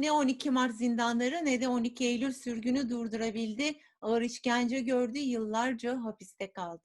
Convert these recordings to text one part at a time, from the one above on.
ne 12 Mart zindanları ne de 12 Eylül sürgünü durdurabildi. Ağır işkence gördü, yıllarca hapiste kaldı.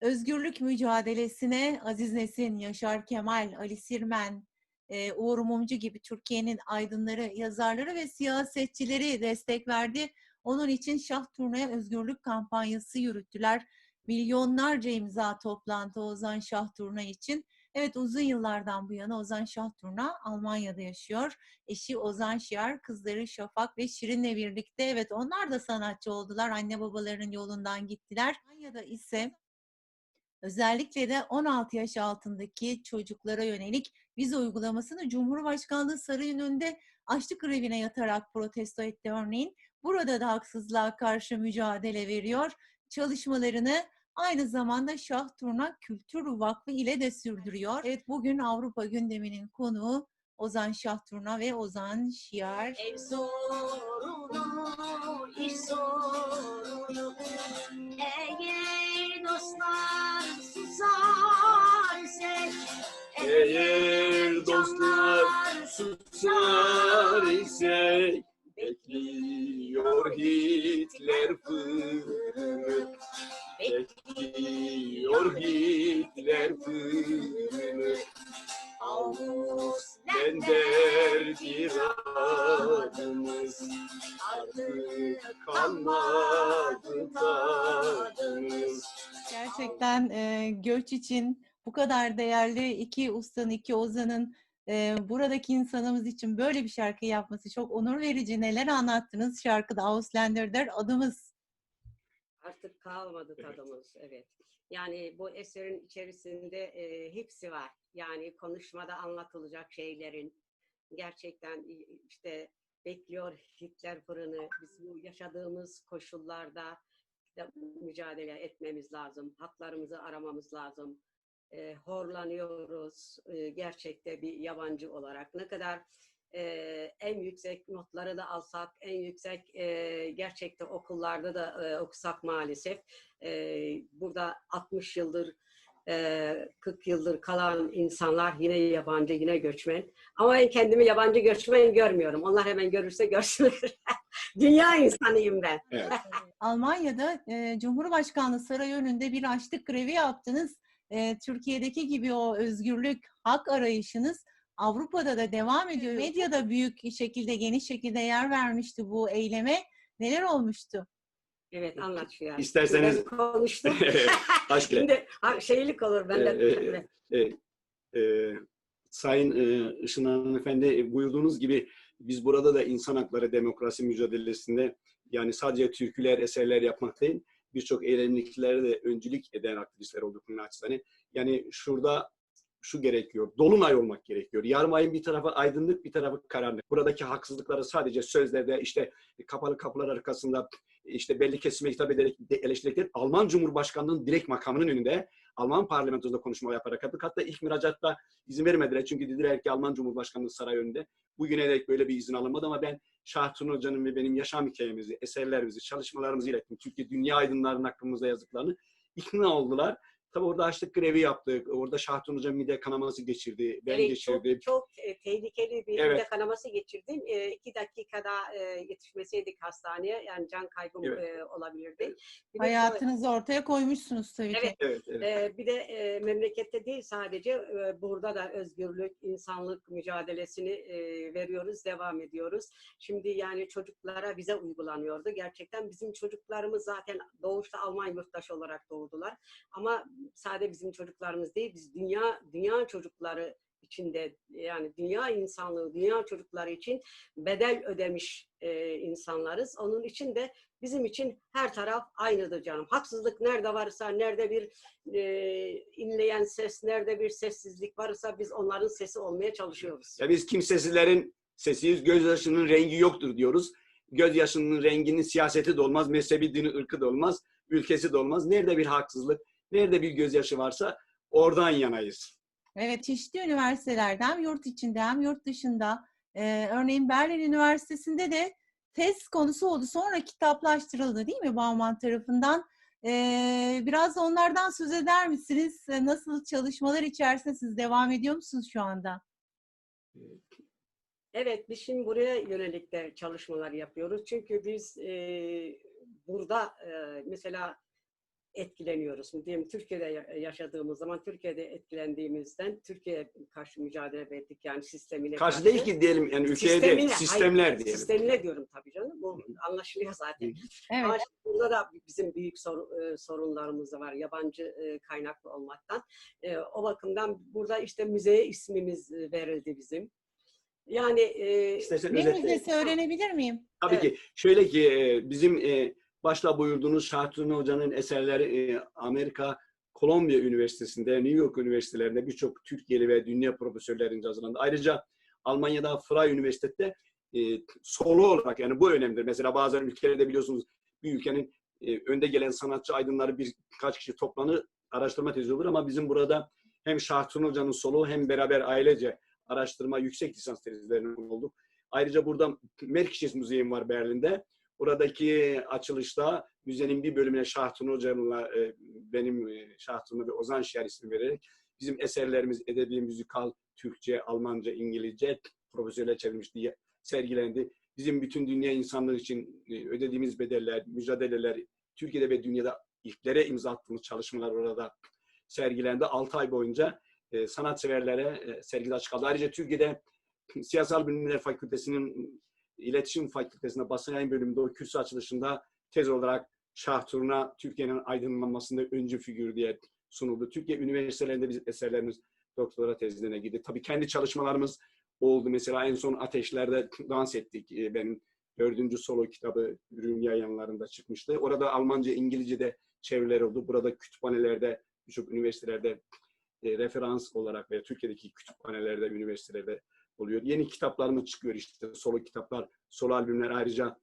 Özgürlük mücadelesine Aziz Nesin, Yaşar Kemal, Ali Sirmen, e, Uğur Mumcu gibi Türkiye'nin aydınları, yazarları ve siyasetçileri destek verdi. Onun için Şah Turna'ya özgürlük kampanyası yürüttüler. Milyonlarca imza toplantı Ozan Şah Turna için. Evet uzun yıllardan bu yana Ozan Şah Turna Almanya'da yaşıyor. Eşi Ozan Şiar, kızları Şafak ve Şirin'le birlikte. Evet onlar da sanatçı oldular. Anne babalarının yolundan gittiler. Almanya'da ise özellikle de 16 yaş altındaki çocuklara yönelik vize uygulamasını Cumhurbaşkanlığı Sarayı'nın önünde açlık grevine yatarak protesto etti örneğin. Burada da haksızlığa karşı mücadele veriyor. Çalışmalarını aynı zamanda Şah Turna Kültür Vakfı ile de sürdürüyor. Evet bugün Avrupa gündeminin konuğu Ozan Şah Turna ve Ozan Şiar. Ev sorunu, iş sorunu Eğer dostlar susar ise Eğer dostlar susar ise bekliyor Hitler fırını bekliyor Hitler fırını Ausländer iradımız artık kalmadı tadımız Gerçekten e, göç için bu kadar değerli iki ustanın, iki ozanın e, buradaki insanımız için böyle bir şarkı yapması çok onur verici. Neler anlattınız şarkıda Ausländer'der adımız. Artık kalmadı tadımız, evet. Yani bu eserin içerisinde e, hepsi var. Yani konuşmada anlatılacak şeylerin gerçekten işte bekliyor Hitler fırını. Biz bu yaşadığımız koşullarda da mücadele etmemiz lazım. Haklarımızı aramamız lazım. E, horlanıyoruz e, gerçekte bir yabancı olarak. Ne kadar e, en yüksek notları da alsak, en yüksek e, gerçekte okullarda da e, okusak maalesef e, burada 60 yıldır e, 40 yıldır kalan insanlar yine yabancı, yine göçmen. Ama ben kendimi yabancı göçmen görmüyorum. Onlar hemen görürse görsünler. Dünya insanıyım ben. Evet. Almanya'da e, Cumhurbaşkanlığı Sarayı önünde bir açlık grevi yaptınız. E, Türkiye'deki gibi o özgürlük, hak arayışınız Avrupa'da da devam ediyor. Medyada büyük şekilde, geniş şekilde yer vermişti bu eyleme. Neler olmuştu? Evet anlat şu yani. İsterseniz- Ben konuştum. Aşk. Şimdi şeylik olur benden. E, e, e, Sayın e, Işın Hanımefendi e, buyurduğunuz gibi biz burada da insan hakları demokrasi mücadelesinde yani sadece türküler, eserler yapmak değil, birçok eylemliklere de öncülük eden aktivistler olduk bunun açısından. Yani şurada şu gerekiyor, dolunay olmak gerekiyor. Yarmayın bir tarafı aydınlık, bir tarafı karanlık. Buradaki haksızlıkları sadece sözlerde, işte kapalı kapılar arkasında, işte belli kesime hitap ederek de eleştirerek değil, Alman Cumhurbaşkanlığı'nın direkt makamının önünde Alman parlamentosunda konuşma yaparak yaptık. Hatta ilk müracaatta izin vermediler. Çünkü dediler ki Alman Cumhurbaşkanlığı saray önünde. Bugüne dek böyle bir izin alınmadı ama ben Şahtun Hoca'nın ve benim yaşam hikayemizi, eserlerimizi, çalışmalarımızı ilettim. Türkiye dünya aydınlarının hakkımızda yazdıklarını ikna oldular. Tabii orada açlık grevi yaptık. Orada Şahtun Hoca mide kanaması geçirdi. Ben evet, geçirdim. Çok, çok e, tehlikeli bir Evet. mide kanaması geçirdim. E, iki dakikada e, yetişmeseydik hastaneye yani can kaybım Evet. e, olabilirdi. Bir de Hayatınızı ortaya koymuşsunuz tabii ki. Evet. Evet, evet. Ee, bir de e, memlekette değil sadece e, burada da özgürlük, insanlık mücadelesini e, veriyoruz, devam ediyoruz. Şimdi yani çocuklara bize uygulanıyordu. Gerçekten bizim çocuklarımız zaten doğuşta Alman yurttaşı olarak doğdular. Ama sadece bizim çocuklarımız değil, biz dünya dünya çocukları içinde yani dünya insanlığı, dünya çocukları için bedel ödemiş e, insanlarız. Onun için de bizim için her taraf aynıdır canım. Haksızlık nerede varsa, nerede bir e, inleyen ses, nerede bir sessizlik varsa biz onların sesi olmaya çalışıyoruz. Ya biz kimsesizlerin sesiyiz, gözyaşının rengi yoktur diyoruz. Gözyaşının renginin siyaseti de olmaz, mezhebi, dini, ırkı da olmaz, ülkesi de olmaz. Nerede bir haksızlık, nerede bir gözyaşı varsa oradan yanayız. Evet, çeşitli üniversitelerden hem yurt içinde hem yurt dışında e, örneğin Berlin Üniversitesi'nde de test konusu oldu. Sonra kitaplaştırıldı değil mi Bauman tarafından? E, biraz da onlardan söz eder misiniz? E, Nasıl çalışmalar içerisinde siz devam ediyor musunuz şu anda? Evet, biz şimdi buraya yönelik de çalışmalar yapıyoruz. Çünkü biz e, burada e, mesela etkileniyoruz. Diyelim Türkiye'de ya- yaşadığımız zaman Türkiye'de etkilendiğimizden Türkiye'ye karşı mücadele ettik yani sistemine Karşı değil ki diyelim yani ülkeye değil, Sistemine, sistemler hayır, diyelim. Sistemine diyorum tabii canım. Bu anlaşılıyor zaten. Evet. Ama burada da bizim büyük sor- e, sorunlarımız da var. Yabancı e, kaynaklı olmaktan. E, O bakımdan burada işte müzeye ismimiz verildi bizim. Yani e, İstersen Ne özetle- müzesi öğrenebilir miyim? Tabii Evet. ki. Şöyle ki bizim e, başta buyurduğunuz Şahatun Hoca'nın eserleri e, Amerika Kolombiya Üniversitesi'nde, New York Üniversitelerinde birçok Türkiye'li ve dünya profesörlerince hazırlandı. Ayrıca Almanya'da Freie Üniversitesi'nde e, solo olarak yani bu önemlidir. Mesela bazen ülkelerde biliyorsunuz bir ülkenin e, önde gelen sanatçı aydınları birkaç kişi toplanır, araştırma tezi olur ama bizim burada hem Şahatun Hoca'nın solo hem beraber ailece araştırma yüksek lisans tezlerine olduk. Ayrıca burada Merkez Müzeyim var Berlin'de. Oradaki açılışta müzenin bir bölümüne Şahtun Hoca'nınla e, benim e, Şahtun'a bir Ozan Şiar ismi vererek bizim eserlerimiz edebi, müzikal, Türkçe, Almanca, İngilizce profesörler çevrilmiş diye sergilendi. Bizim bütün dünya insanlığı için e, ödediğimiz bedeller, mücadeleler, Türkiye'de ve dünyada ilklere imza attığımız çalışmalar orada sergilendi. 6 ay boyunca e, sanatseverlere e, sergide açık. Ayrıca Türkiye'de Siyasal Bilimler Fakültesi'nin İletişim Fakültesi'nde basın yayın bölümünde o kürsü açılışında tez olarak Şah Turna Türkiye'nin aydınlanmasında öncü figür diye sunuldu. Türkiye üniversitelerinde bizim eserlerimiz doktora tezlerine girdi. Tabii kendi çalışmalarımız oldu. Mesela en son Ateşler'de dans ettik. Ee, Benim dördüncü solo kitabı ürün yayınlarında çıkmıştı. Orada Almanca, İngilizce'de çeviriler oldu. Burada kütüphanelerde, birçok üniversitelerde e, referans olarak veya Türkiye'deki kütüphanelerde, üniversitelerde oluyor. Yeni kitaplarımız çıkıyor işte solo kitaplar, solo albümler ayrıca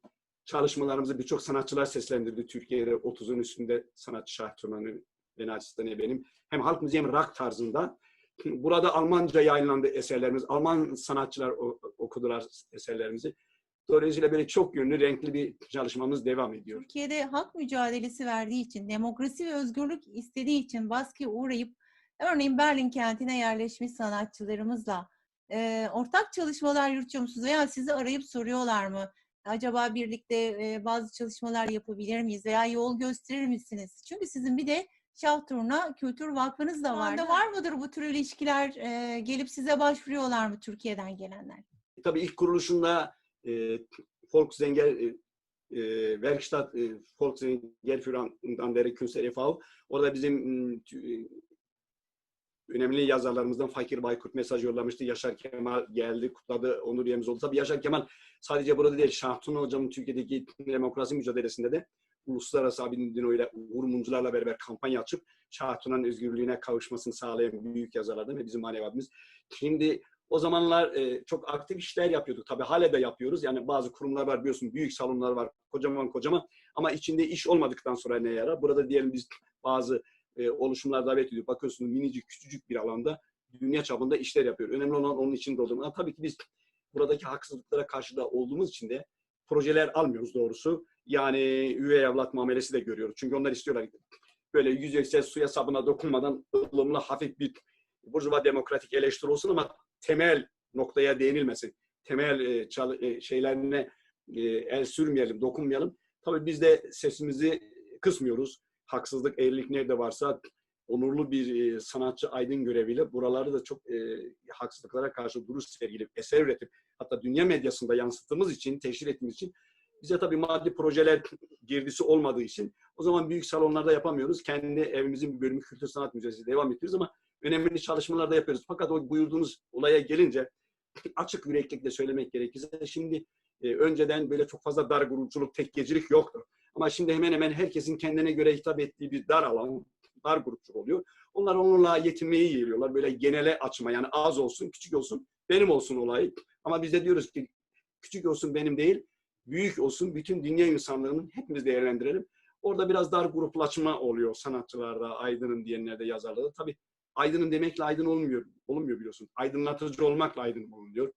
çalışmalarımızı birçok sanatçılar seslendirdi. Türkiye'de 30'un üstünde sanatçı Şah Turnan'ı ve naçizane benim. Hem halk müziği hem rock tarzında. Burada Almanca yayınlandı eserlerimiz. Alman sanatçılar okudular eserlerimizi. Dolayısıyla böyle çok yönlü, renkli bir çalışmamız devam ediyor. Türkiye'de hak mücadelesi verdiği için, demokrasi ve özgürlük istediği için baskıya uğrayıp örneğin Berlin kentine yerleşmiş sanatçılarımızla e, ortak çalışmalar yürütüyor musunuz? Veya sizi arayıp soruyorlar mı? Acaba birlikte e, bazı çalışmalar yapabilir miyiz? Veya yol gösterir misiniz? Çünkü sizin bir de Şahturna Kültür Vakfınız da var. var mıdır bu tür ilişkiler? E, gelip size başvuruyorlar mı Türkiye'den gelenler? Tabii ilk kuruluşunda e, Volkssänger e, e, Werkstatt e, Volkssänger beri Künstler e.V. Orada bizim e, önemli yazarlarımızdan Fakir Baykurt mesaj yollamıştı. Yaşar Kemal geldi, kutladı, onur üyemiz oldu. Tabii Yaşar Kemal sadece burada değil, Şahtun Hocam'ın Türkiye'deki demokrasi mücadelesinde de uluslararası abinin ile Uğur Mumcularla beraber kampanya açıp Şahtun'un özgürlüğüne kavuşmasını sağlayan büyük yazarlardan ve bizim maneviyatımız. Şimdi o zamanlar e, çok aktif işler yapıyorduk. Tabii hala da yapıyoruz. Yani bazı kurumlar var biliyorsun büyük salonlar var kocaman kocaman ama içinde iş olmadıktan sonra ne yarar? Burada diyelim biz bazı e, oluşumlar davet ediyor. Bakıyorsunuz minicik küçücük bir alanda dünya çapında işler yapıyor. Önemli olan onun için doldurmak. Ama tabii ki biz buradaki haksızlıklara karşı da olduğumuz için de projeler almıyoruz doğrusu. Yani üvey evlat muamelesi de görüyoruz. Çünkü onlar istiyorlar böyle yüzeysel suya sabuna dokunmadan ılımlı hafif bir burjuva demokratik eleştiri olsun ama temel noktaya değinilmesin. Temel e, çal- e, şeylerine e, el sürmeyelim, dokunmayalım. Tabii biz de sesimizi kısmıyoruz. Haksızlık, eğrilik nerede varsa onurlu bir e, sanatçı aydın göreviyle buraları da çok e, haksızlıklara karşı duruş sergileyip, eser üretip hatta dünya medyasında yansıttığımız için, teşhir ettiğimiz için bize tabii maddi projeler girdisi olmadığı için o zaman büyük salonlarda yapamıyoruz. Kendi evimizin bir bölümü Kültür Sanat Müzesi devam ediyoruz ama önemli çalışmalar da yapıyoruz. Fakat o buyurduğunuz olaya gelince açık yüreklikle söylemek gerekirse şimdi e, önceden böyle çok fazla dar grupçuluk, tek gecilik yoktu. Ama şimdi hemen hemen herkesin kendine göre hitap ettiği bir dar alan, dar grupçuluk oluyor. Onlar onunla yetinmeyi geliyorlar. Böyle genele açma yani az olsun, küçük olsun, benim olsun olayı. Ama biz de diyoruz ki küçük olsun benim değil, büyük olsun bütün dünya insanlığının hepimiz değerlendirelim. Orada biraz dar gruplaşma oluyor sanatçılarda, aydının diyenlerde, yazarlarda. Tabii aydının demekle aydın olmuyor. Olmuyor biliyorsun. Aydınlatıcı olmakla aydın olunuyor.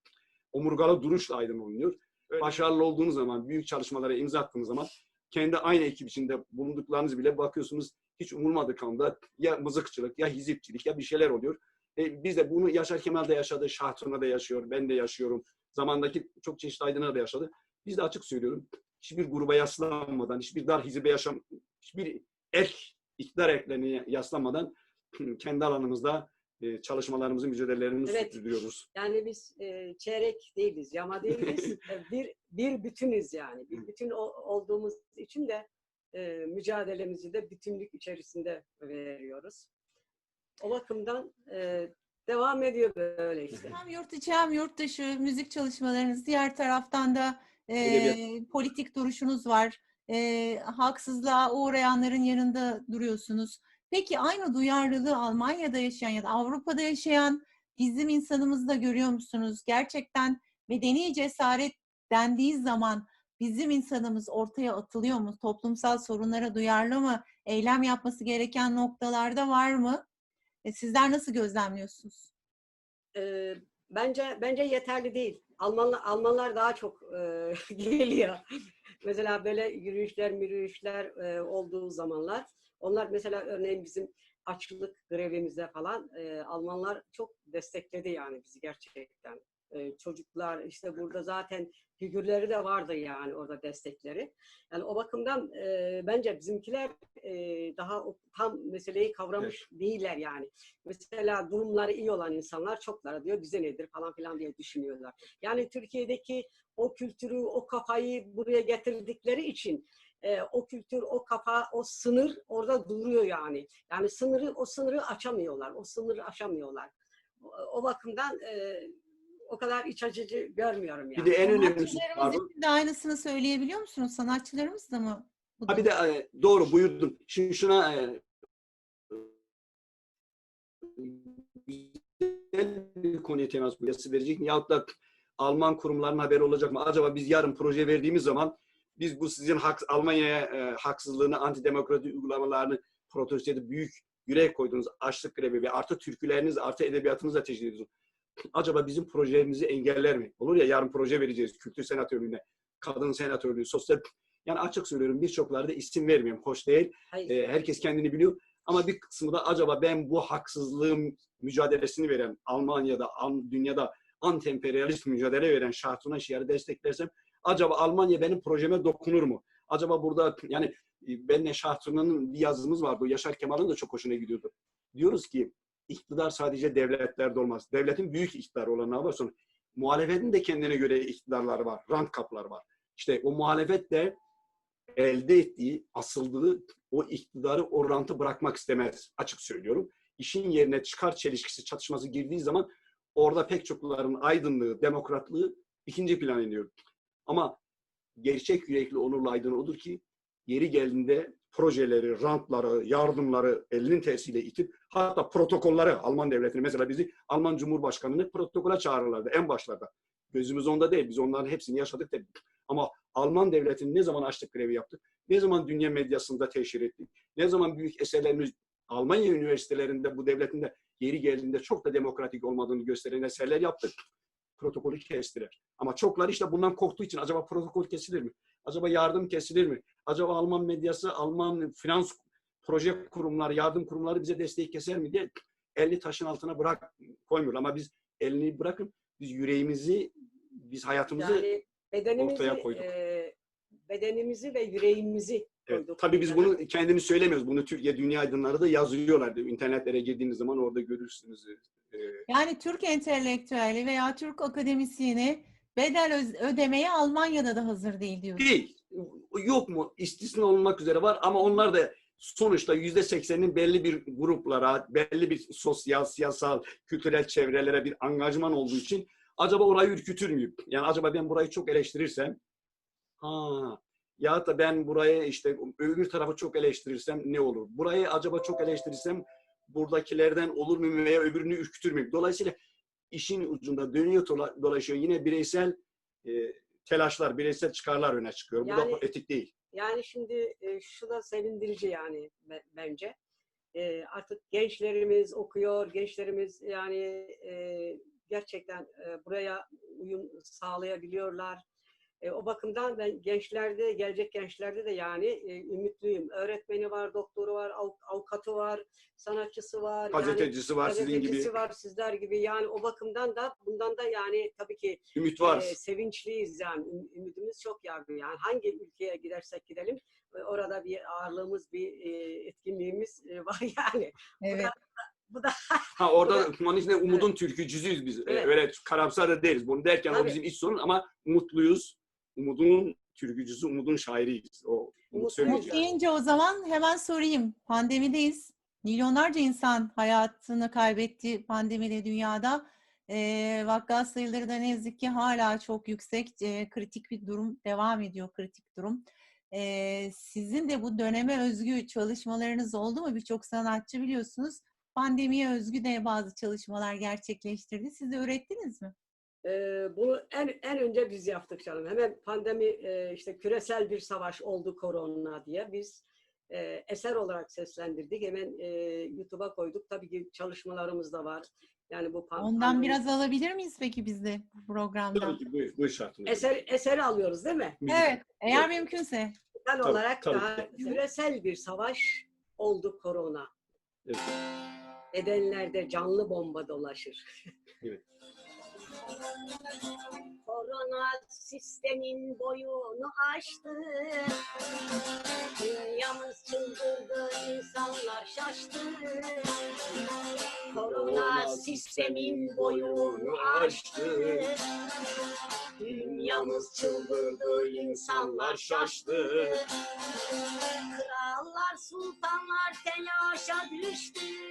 Omurgalı duruşla aydın olunuyor. Başarılı olduğunuz zaman, büyük çalışmalara imza attığınız zaman kendi aynı ekip içinde bulunduklarınız bile bakıyorsunuz hiç umulmadık anda ya mızıkçılık ya hizipçilik ya bir şeyler oluyor. E, biz de bunu Yaşar Kemal de yaşadı, Şah Tuna da yaşıyor, ben de yaşıyorum. zamandaki çok çeşitli aydınlar da yaşadı. Biz de açık söylüyorum. Hiçbir gruba yaslanmadan, hiçbir dar hizbe yaşam, hiçbir ek, iktidar eklerine yaslanmadan kendi alanımızda e, çalışmalarımızı, mücadelelerimizi Evet. sürdürüyoruz. Yani biz e, çeyrek değiliz, yama değiliz. Bir bir bütünüz yani. Bir bütün o- olduğumuz için de e, mücadelemizi de bütünlük içerisinde veriyoruz. O bakımdan e, devam ediyor böyle işte. Hem yurt içi hem yurt dışı müzik çalışmalarınız, diğer taraftan da e, Edebiyat. politik duruşunuz var. E, haksızlığa uğrayanların yanında duruyorsunuz. Peki aynı duyarlılığı Almanya'da yaşayan ya da Avrupa'da yaşayan bizim insanımızda görüyor musunuz? Gerçekten medeni cesaret dendiği zaman bizim insanımız ortaya atılıyor mu? Toplumsal sorunlara duyarlı mı? Eylem yapması gereken noktalarda var mı? E, sizler nasıl gözlemliyorsunuz? E, bence bence yeterli değil. Almanlar Almanlar daha çok e, geliyor. Mesela böyle yürüyüşler, yürüyüşler e, olduğu zamanlar onlar mesela örneğin bizim açlık grevimize falan e, Almanlar çok destekledi yani bizi gerçekten. E, çocuklar işte burada zaten figürleri de vardı yani orada destekleri. Yani o bakımdan e, bence bizimkiler e, daha o, tam meseleyi kavramış değiller yani. Mesela durumları iyi olan insanlar çoklara diyor bize nedir falan filan diye düşünüyorlar. Yani Türkiye'deki o kültürü, o kafayı buraya getirdikleri için e, o kültür, o kafa, o sınır orada duruyor yani. Yani sınırı, o sınırı açamıyorlar. O sınırı aşamıyorlar. O, o bakımdan e, o kadar iç açıcı görmüyorum yani. Bir de en önemlisi pardon. için de aynısını söyleyebiliyor musunuz? Sanatçılarımız da mı? bu Ha bir de e, doğru buyurdun. Şimdi şuna e, güzel bir konuya temas buyası verecek? Yahut da Alman kurumlarının haberi olacak mı? Acaba biz yarın proje verdiğimiz zaman biz bu sizin hak, Almanya'ya e, haksızlığını, antidemokratik uygulamalarını protesto edip büyük yürek koyduğunuz açlık grevi ve artı türküleriniz, artı edebiyatınızla teşhis ediyorsunuz. Acaba bizim projemizi engeller mi? Olur ya yarın proje vereceğiz kültür senatörlüğüne, kadın senatörlüğü, sosyal yani açık söylüyorum birçokları da isim vermiyorum. Hoş değil. Hayır. E, herkes kendini biliyor. Ama bir kısmı da acaba ben bu haksızlığın mücadelesini veren Almanya'da, an- dünyada anti-emperyalist mücadele veren Şahtuna Şiar'ı desteklersem acaba Almanya benim projeme dokunur mu? Acaba burada yani e, benle Şahtuna'nın bir yazımız vardı. Yaşar Kemal'ın da çok hoşuna gidiyordu. Diyoruz ki iktidar sadece devletlerde olmaz. Devletin büyük iktidarı var. Sonra muhalefetin de kendine göre iktidarları var. Rant kapları var. İşte o muhalefet de elde ettiği, asıldığı o iktidarı o rantı bırakmak istemez. Açık söylüyorum. İşin yerine çıkar çelişkisi, çatışması girdiği zaman orada pek çokların aydınlığı, demokratlığı ikinci plana iniyor. Ama gerçek yürekli onurlu aydın odur ki yeri geldiğinde projeleri, rantları, yardımları elinin tersiyle itip hatta protokolları Alman devletini mesela bizi Alman Cumhurbaşkanı'nı protokola çağırırlardı en başlarda. Gözümüz onda değil. Biz onların hepsini yaşadık tabii. Ama Alman devletini ne zaman açlık grevi yaptık? Ne zaman dünya medyasında teşhir ettik? Ne zaman büyük eserlerimiz Almanya üniversitelerinde bu devletin de yeri geldiğinde çok da demokratik olmadığını gösteren eserler yaptık. Protokolü kestiler. Ama çokları işte bundan korktuğu için acaba protokol kesilir mi? Acaba yardım kesilir mi? Acaba Alman medyası, Alman finans proje kurumları, yardım kurumları bize desteği keser mi diye elini taşın altına bırak koymuyor. Ama biz elini bırakın, biz yüreğimizi, biz hayatımızı Yani bedenimizi, ortaya koyduk. e, bedenimizi ve yüreğimizi Evet, tabii biz bunu kendimiz söylemiyoruz. Bunu Türkiye Dünya Aydınları da yazıyorlar. İnternetlere girdiğiniz zaman orada görürsünüz. Ee, Yani Türk entelektüeli veya Türk akademisyeni bedel ödemeye Almanya'da da hazır değil diyor. Değil. Yok mu? İstisna olmak üzere var ama onlar da sonuçta yüzde seksenin belli bir gruplara, belli bir sosyal, siyasal, kültürel çevrelere bir angajman olduğu için acaba orayı ürkütür müyüm? Yani acaba ben burayı çok eleştirirsem ha ya da ben burayı işte öbür tarafı çok eleştirirsem ne olur? Burayı acaba çok eleştirirsem buradakilerden olur mu veya öbürünü ürkütür? Dolayısıyla işin ucunda dönüyor dola- dolaşıyor. Yine bireysel e, telaşlar, bireysel çıkarlar öne çıkıyor. Bu Yani- da etik değil. Yani şimdi e, şu da sevindirici yani be- bence. E, artık gençlerimiz okuyor, gençlerimiz yani e, gerçekten e, buraya uyum sağlayabiliyorlar. E, o bakımdan ben gençlerde, gelecek gençlerde de yani e, ümitliyim. Öğretmeni var, doktoru var, av- avukatı var, sanatçısı var. yani Gazetecisi var sizin gibi. gazetecisi var sizler gibi. Yani o bakımdan da bundan da yani tabii ki Ümit var. e, sevinçliyiz yani. Üm- Ümidimiz çok yargı yani. Hangi ülkeye gidersek gidelim e, orada bir ağırlığımız, bir e, etkinliğimiz e, var yani. Evet. Bu da Ha orada onun içinde umudun türkücüsüyüz biz. Ee, Evet. öyle karamsar da değiliz. Bunu derken o Tabii. bizim iç sorun ama mutluyuz. Umudun türkücüsü, umudun şairiyiz. O Umut umut deyince o zaman hemen sorayım. Pandemideyiz. Milyonlarca insan hayatını kaybetti pandemide dünyada. Ee, vaka sayıları da ne yazık ki hala çok yüksek. Ee, kritik bir durum devam ediyor, kritik durum. Ee, sizin de bu döneme özgü çalışmalarınız oldu mu? Birçok sanatçı biliyorsunuz pandemiye özgü de bazı çalışmalar gerçekleştirdi. Siz de öğrettiniz mi? Ee, bunu en en önce biz yaptık canım. Hemen pandemi e, işte küresel bir savaş oldu korona diye biz e, eser olarak seslendirdik. Hemen e, YouTube'a koyduk. Tabii ki çalışmalarımız da var. Yani bu pan- Ondan pandemi- biraz alabilir miyiz peki biz de bu programdan? Tabii ki buyur, buyur şartımız. eser eseri alıyoruz değil mi? Evet, eğer mümkünse. Genel Tabii, olarak tabii. daha küresel bir savaş oldu korona. Evet. Bedenlerde canlı bomba dolaşır. Evet. Korona sistemin boyunu aştı. Dünyamız çıldırdı, insanlar şaştı. Korona sistemin boyunu aştı. Dünyamız çıldırdı, insanlar şaştı. Krallar, sultanlar telaşa düştü.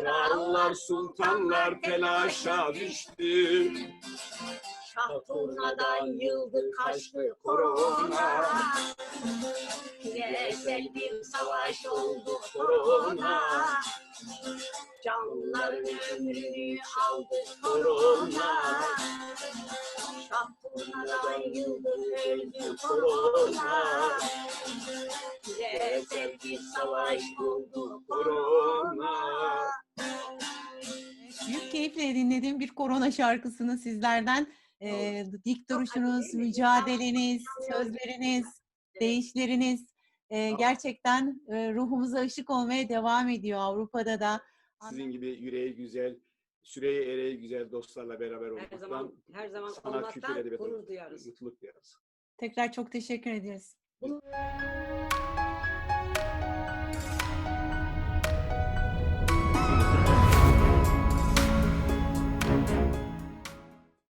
Krallar, sultanlar telaşa düştü. Şah turnadan yıldı kaçtı korona. Küresel bir savaş oldu korona. Canların ömrünü aldı korona. Şah turnadan yıldı öldü korona. Küresel bir savaş oldu korona. Büyük keyifle dinlediğim bir korona şarkısını sizlerden. Ee, dik duruşunuz, mücadeleniz, sözleriniz, değişleriniz e, gerçekten e, ruhumuza ışık olmaya devam ediyor Avrupa'da da. Sizin gibi yüreği güzel, süreyi ereği güzel dostlarla beraber Her olmaktan zaman her zaman sanat kültür edebiyatı gurur duyarız. mutluluk duyarız. Tekrar çok teşekkür ederiz. Bunu